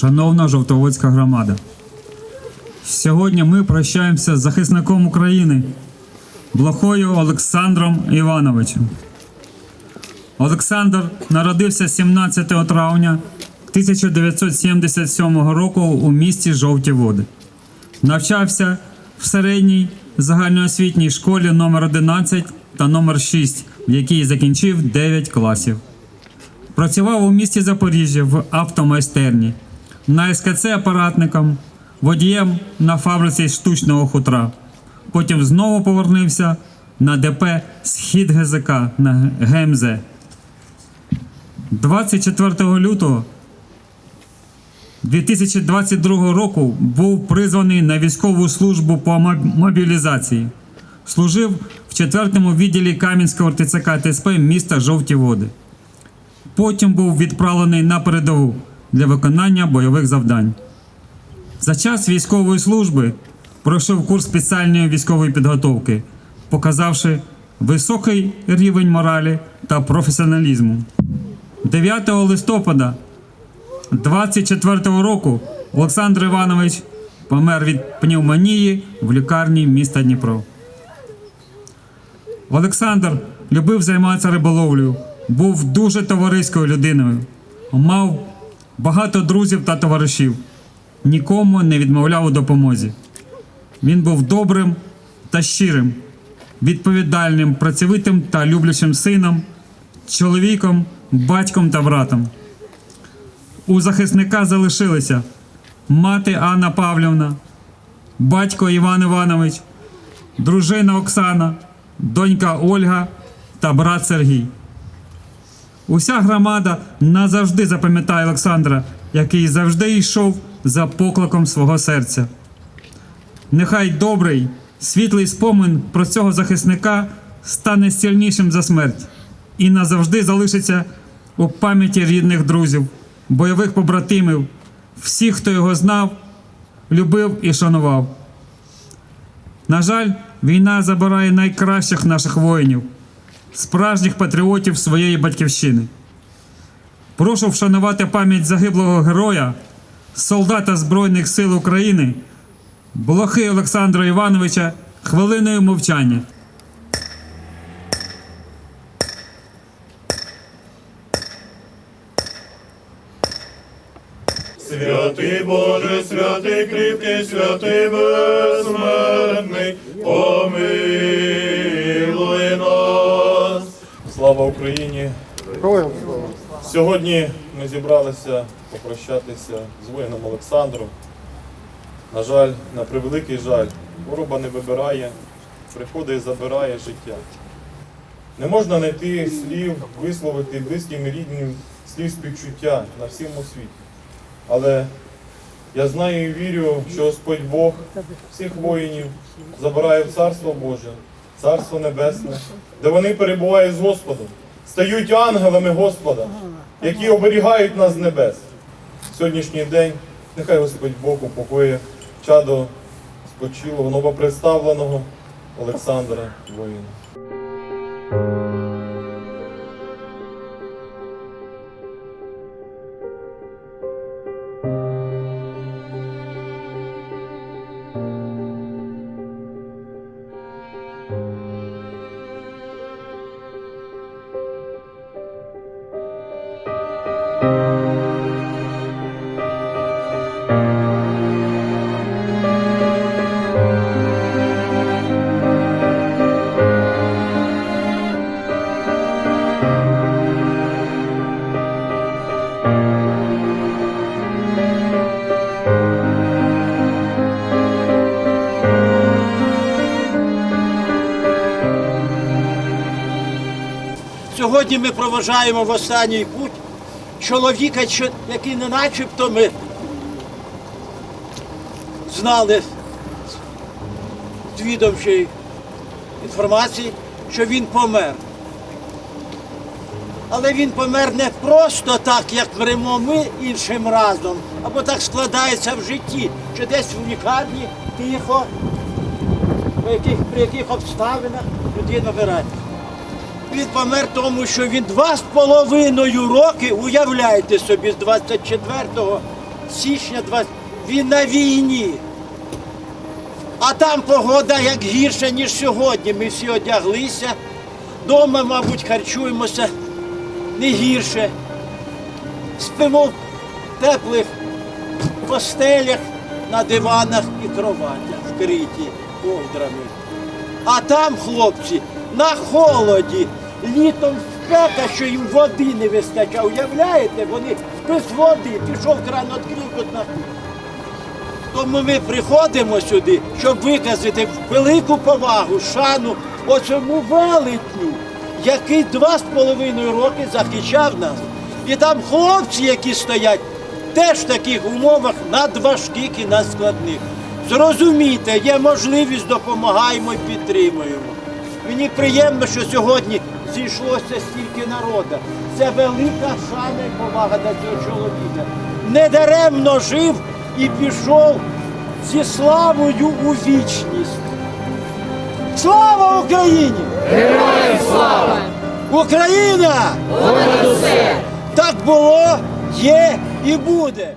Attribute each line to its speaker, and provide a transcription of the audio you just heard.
Speaker 1: Шановна Жовтоводська громада, сьогодні ми прощаємося з захисником України Блохою Олександром Івановичем. Олександр народився 17 травня 1977 року у місті Жовті Води. Навчався в середній загальноосвітній школі номер 11 та номер 6, в якій закінчив 9 класів. Працював у місті Запоріжжя в автомайстерні, на СКЦ апаратником, водієм на фабриці штучного хутра. Потім знову повернувся на ДП Схід ГЗК на ГМЗ. 24 лютого 2022 року був призваний на військову службу по мобілізації. Служив в 4-му відділі Кам'янського ТЦК ТСП міста Жовті Води. Потім був відправлений на передову для виконання бойових завдань. За час військової служби пройшов курс спеціальної військової підготовки, показавши високий рівень моралі та професіоналізму. 9 листопада 24 року Олександр Іванович помер від пневмонії в лікарні міста Дніпро. Олександр любив займатися риболовлею, був дуже товариською людиною, мав багато друзів та товаришів, нікому не відмовляв у допомозі. Він був добрим та щирим, відповідальним, працьовитим та люблячим сином, чоловіком, батьком та братом. У захисника залишилися мати Анна Павлівна, батько Іван Іванович, дружина Оксана, донька Ольга та брат Сергій. Уся громада назавжди запам'ятає Олександра, який завжди йшов за покликом свого серця. Нехай добрий, світлий спомин про цього захисника стане сильнішим за смерть і назавжди залишиться у пам'яті рідних друзів, бойових побратимів, всіх, хто його знав, любив і шанував. На жаль, війна забирає найкращих наших воїнів, справжніх патріотів своєї батьківщини. Прошу вшанувати пам'ять загиблого героя, солдата Збройних сил України, Блохи Олександра Івановича хвилиною мовчання.
Speaker 2: Святий Боже, святий кріпкий, святий безсмертний, помилуй. Слава Україні! Сьогодні ми зібралися попрощатися з воїном Олександром. На жаль, на превеликий жаль, хвороба не вибирає, приходить і забирає життя. Не можна знайти слів, висловити близьким і рідним слів співчуття на всьому світі. Але я знаю і вірю, що Господь Бог всіх воїнів забирає в Царство Боже, Царство Небесне, де вони перебувають з Господом, стають ангелами Господа, які оберігають нас з небес. Сьогоднішній день нехай Господь Бог упокоє чадо спочилого, новопредставленого Олександра воїна.
Speaker 3: Сьогодні ми проважаємо в останній путь чоловіка, який не начебто ми знали з відомчої інформації, що він помер. Але він помер не просто так, як мремо ми іншим разом, або так складається в житті, що десь в лікарні тихо, при яких, при яких обставинах людина вмирає. Він помер тому, що він два з половиною роки, уявляйте собі, з 24 січня 20. Він на війні. А там погода як гірша, ніж сьогодні. Ми всі одяглися. Дома, мабуть, харчуємося не гірше. Спимо в теплих постелях, на диванах і кроватях, вкриті ковдрами. А там хлопці на холоді, літом спека, що їм води не вистачає. Уявляєте, вони без води, пішов кран відкрив на тому ми приходимо сюди, щоб виказати велику повагу, шану оцьому велетню, який два з половиною роки захищав нас. І там хлопці, які стоять, теж в таких умовах надважких і надскладних. Зрозумійте, є можливість, допомагаємо і підтримуємо. Мені приємно, що сьогодні зійшлося стільки народу. Це велика шана і повага до цього чоловіка. Недаремно жив і пішов зі славою у вічність. Слава Україні! Героям слава! Україна! Понад усе! Так було, є і буде.